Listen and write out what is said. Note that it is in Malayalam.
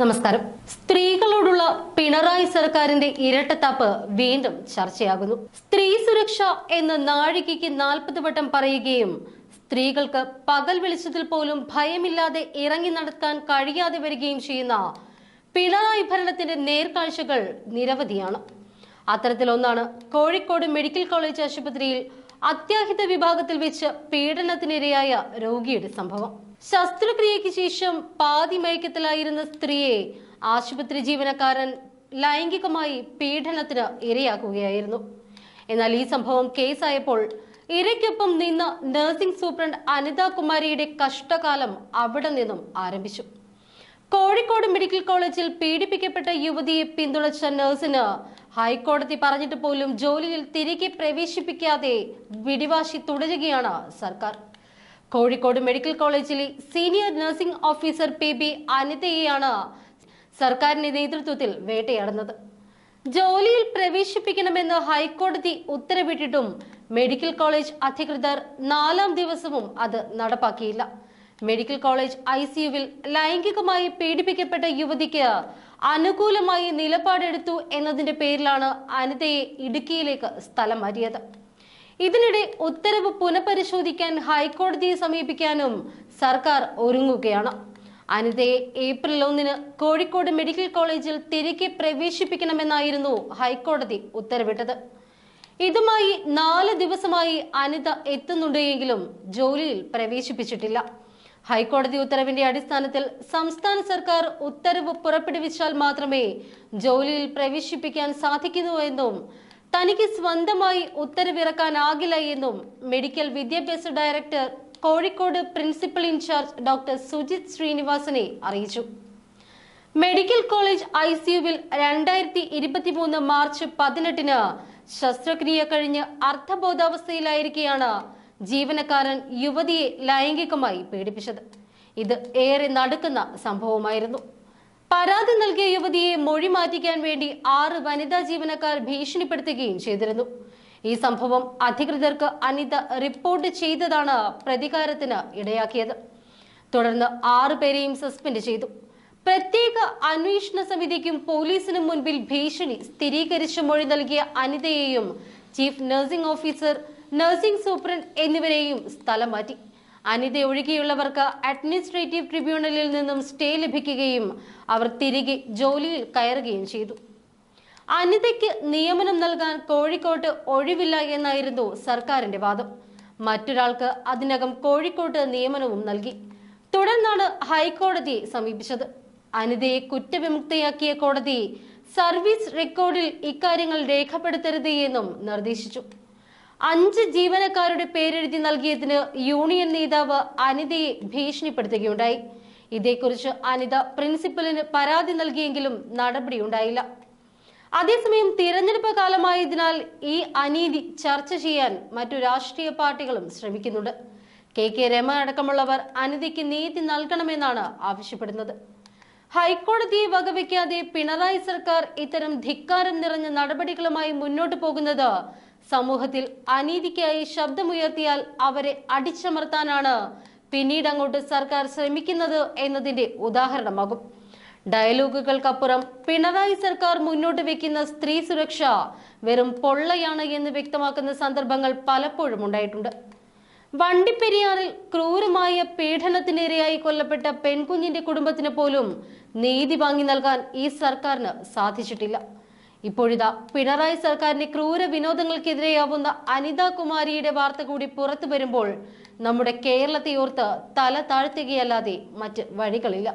നമസ്കാരം. സ്ത്രീകളോടുള്ള പിണറായി സർക്കാരിന്റെ ഇരട്ടത്താപ്പ് വീണ്ടും ചർച്ചയാകുന്നു. സ്ത്രീ സുരക്ഷ എന്ന് നാഴികയ്ക്ക് നാൽപ്പത് വട്ടം പറയുകയും സ്ത്രീകൾക്ക് പകൽ വെളിച്ചത്തിൽ പോലും ഭയമില്ലാതെ ഇറങ്ങി നടക്കാൻ കഴിയാതെ വരികയും ചെയ്യുന്ന പിണറായി ഭരണത്തിന്റെ നേർക്കാഴ്ചകൾ നിരവധിയാണ്. അത്തരത്തിലൊന്നാണ് കോഴിക്കോട് മെഡിക്കൽ കോളേജ് ആശുപത്രിയിൽ അത്യാഹിത വിഭാഗത്തിൽ വെച്ച് പീഡനത്തിനിരയായ രോഗിയുടെ സംഭവം. ശസ്ത്രക്രിയയ്ക്ക് ശേഷം പാതി മയക്കത്തിലായിരുന്ന സ്ത്രീയെ ആശുപത്രി ജീവനക്കാരൻ ലൈംഗികമായി പീഡനത്തിന് ഇരയാക്കുകയായിരുന്നു. എന്നാൽ ഈ സംഭവം കേസായപ്പോൾ ഇരയ്ക്കൊപ്പം നിന്ന് നഴ്സിംഗ് സൂപ്രണ്ട് അനിതാ കുമാരിയുടെ കഷ്ടകാലം അവിടെ നിന്നും ആരംഭിച്ചു. കോഴിക്കോട് മെഡിക്കൽ കോളേജിൽ പീഡിപ്പിക്കപ്പെട്ട യുവതിയെ പിന്തുണച്ച നഴ്സിന് ഹൈക്കോടതി പറഞ്ഞിട്ട് പോലും ജോലിയിൽ തിരികെ പ്രവേശിപ്പിക്കാതെ വിടിവാശി തുടരുകയാണ് സർക്കാർ. കോഴിക്കോട് മെഡിക്കൽ കോളേജിലെ senior nursing officer P B അനിതയെയാണ് സർക്കാരിന്റെ നേതൃത്വത്തിൽ വേട്ടയാടുന്നത്. ജോലിയിൽ പ്രവേശിപ്പിക്കണമെന്ന് ഹൈക്കോടതി ഉത്തരവിട്ടിട്ടും മെഡിക്കൽ കോളേജ് അധികൃതർ നാലാം ദിവസവും അത് നടപ്പാക്കിയില്ല. മെഡിക്കൽ കോളേജ് ഐ സിയുവിൽ ലൈംഗികമായി പീഡിപ്പിക്കപ്പെട്ട യുവതിക്ക് അനുകൂലമായി നിലപാടെടുത്തു എന്നതിന്റെ പേരിലാണ് അനിതയെ ഇടുക്കിയിലേക്ക് സ്ഥലം മാറ്റിയത്. ഇതിനിടെ ഉത്തരവ് പുനഃപരിശോധിക്കാൻ ഹൈക്കോടതിയെ സമീപിക്കാനും സർക്കാർ ഒരുങ്ങുകയാണ്. അനിതയെ ഏപ്രിൽ ഒന്നിന് കോഴിക്കോട് മെഡിക്കൽ കോളേജിൽ തിരികെ പ്രവേശിപ്പിക്കണമെന്നായിരുന്നു ഹൈക്കോടതി ഉത്തരവിട്ടത്. ഇതുമായി നാല് ദിവസമായി അനിത എത്തുന്നുണ്ടെങ്കിലും ജോലിയിൽ പ്രവേശിപ്പിച്ചിട്ടില്ല. ഹൈക്കോടതി ഉത്തരവിന്റെ അടിസ്ഥാനത്തിൽ സംസ്ഥാന സർക്കാർ ഉത്തരവ് പുറപ്പെടുവിച്ചാൽ മാത്രമേ ജോലിയിൽ പ്രവേശിപ്പിക്കാൻ സാധിക്കുന്നുവെന്നും തനിക്ക് സ്വന്തമായി ഉത്തരവിറക്കാനാകില്ല എന്നും മെഡിക്കൽ വിദ്യാഭ്യാസ director Kozhikode principal in charge doctor Sujith ശ്രീനിവാസനെ അറിയിച്ചു. മെഡിക്കൽ കോളേജ് ഐ സിയുവിൽ രണ്ടായിരത്തി ഇരുപത്തിമൂന്ന് മാർച്ച് പതിനെട്ടിന് ശസ്ത്രക്രിയ കഴിഞ്ഞ് അർത്ഥബോധാവസ്ഥയിലായിരിക്കെയാണ് ജീവനക്കാരൻ യുവതിയെ ലൈംഗികമായി പീഡിപ്പിച്ചത്. ഇത് ഏറെ നടക്കുന്ന സംഭവമായിരുന്നു. പരാതി നൽകിയ യുവതിയെ മൊഴി മാറ്റിക്കാൻ വേണ്ടി ആറ് വനിതാ ജീവനക്കാർ ഭീഷണിപ്പെടുത്തുകയും ചെയ്തിരുന്നു. ഈ സംഭവം അധികൃതർക്ക് അനിത റിപ്പോർട്ട് ചെയ്തതാണ് പ്രതികാരത്തിന് ഇടയാക്കിയത്. തുടർന്ന് ആറു പേരെയും സസ്പെൻഡ് ചെയ്തു. പ്രത്യേക അന്വേഷണ സമിതിക്കും പോലീസിനും മുൻപിൽ ഭീഷണി സ്ഥിരീകരിച്ച മൊഴി നൽകിയ അനിതയെയും chief nursing officer nursing superintendent എന്നിവരെയും സ്ഥലം മാറ്റി. അനിത ഒഴികെയുള്ളവർക്ക് അഡ്മിനിസ്ട്രേറ്റീവ് ട്രിബ്യൂണലിൽ നിന്നും സ്റ്റേ ലഭിക്കുകയും അവർ തിരികെ ജോലിയിൽ കയറുകയും ചെയ്തു. അനിതയ്ക്ക് നിയമനം നൽകാൻ കോഴിക്കോട്ട് ഒഴിവില്ല എന്നായിരുന്നു സർക്കാരിന്റെ വാദം. മറ്റൊരാൾക്ക് അതിനകം കോഴിക്കോട്ട് നിയമനവും നൽകി. തുടർന്നാണ് ഹൈക്കോടതിയെ സമീപിച്ചത്. അനിതയെ കുറ്റവിമുക്തയാക്കിയ കോടതി സർവീസ് റെക്കോർഡിൽ ഇക്കാര്യങ്ങൾ രേഖപ്പെടുത്തരുത് എന്നും നിർദ്ദേശിച്ചു. അഞ്ച് ജീവനക്കാരുടെ പേരെഴുതി നൽകിയതിന് യൂണിയൻ നേതാവ് അനിതയെ ഭീഷണിപ്പെടുത്തുകയുണ്ടായി. ഇതേക്കുറിച്ച് അനിത പ്രിൻസിപ്പലിന് പരാതി നൽകിയെങ്കിലും നടപടിയുണ്ടായില്ല. അതേസമയം തിരഞ്ഞെടുപ്പ് കാലമായതിനാൽ ഈ അനീതി ചർച്ച ചെയ്യാൻ മറ്റു രാഷ്ട്രീയ പാർട്ടികളും ശ്രമിക്കുന്നുണ്ട്. കെ കെ രമ അടക്കമുള്ളവർ അനിതയ്ക്ക് നീതി നൽകണമെന്നാണ് ആവശ്യപ്പെടുന്നത്. ഹൈക്കോടതിയെ വകവയ്ക്കാതെ പിണറായി സർക്കാർ ഇത്തരം ധിക്കാരം നിറഞ്ഞ നടപടികളുമായി മുന്നോട്ടു പോകുന്നത് സമൂഹത്തിൽ അനീതിക്കായി ശബ്ദമുയർത്തിയാൽ അവരെ അടിച്ചമർത്താനാണ് പിന്നീട് അങ്ങോട്ട് സർക്കാർ ശ്രമിക്കുന്നത് എന്നതിന്റെ ഉദാഹരണമാകും. ഡയലോഗുകൾക്കപ്പുറം പിണറായി സർക്കാർ മുന്നോട്ട് വെക്കുന്ന സ്ത്രീ സുരക്ഷ വെറും പൊള്ളയാണ് എന്ന് വ്യക്തമാക്കുന്ന സന്ദർഭങ്ങൾ പലപ്പോഴും ഉണ്ടായിട്ടുണ്ട്. വണ്ടിപ്പെരിയാറിൽ ക്രൂരമായ പീഡനത്തിനിരയായി കൊല്ലപ്പെട്ട പെൺകുഞ്ഞിന്റെ കുടുംബത്തിന് പോലും നീതി വാങ്ങി നൽകാൻ ഈ സർക്കാരിന് സാധിച്ചിട്ടില്ല. ഇപ്പോഴിതാ പിണറായി സർക്കാരിന്റെ ക്രൂര വിനോദങ്ങൾക്കെതിരെയാവുന്ന അനിതാ കുമാരിയുടെ വാർത്ത കൂടി പുറത്തു വരുമ്പോൾ നമ്മുടെ കേരളത്തെ ഓർത്ത് തല താഴ്ത്തുകയല്ലാതെ മറ്റ് വഴികളില്ല.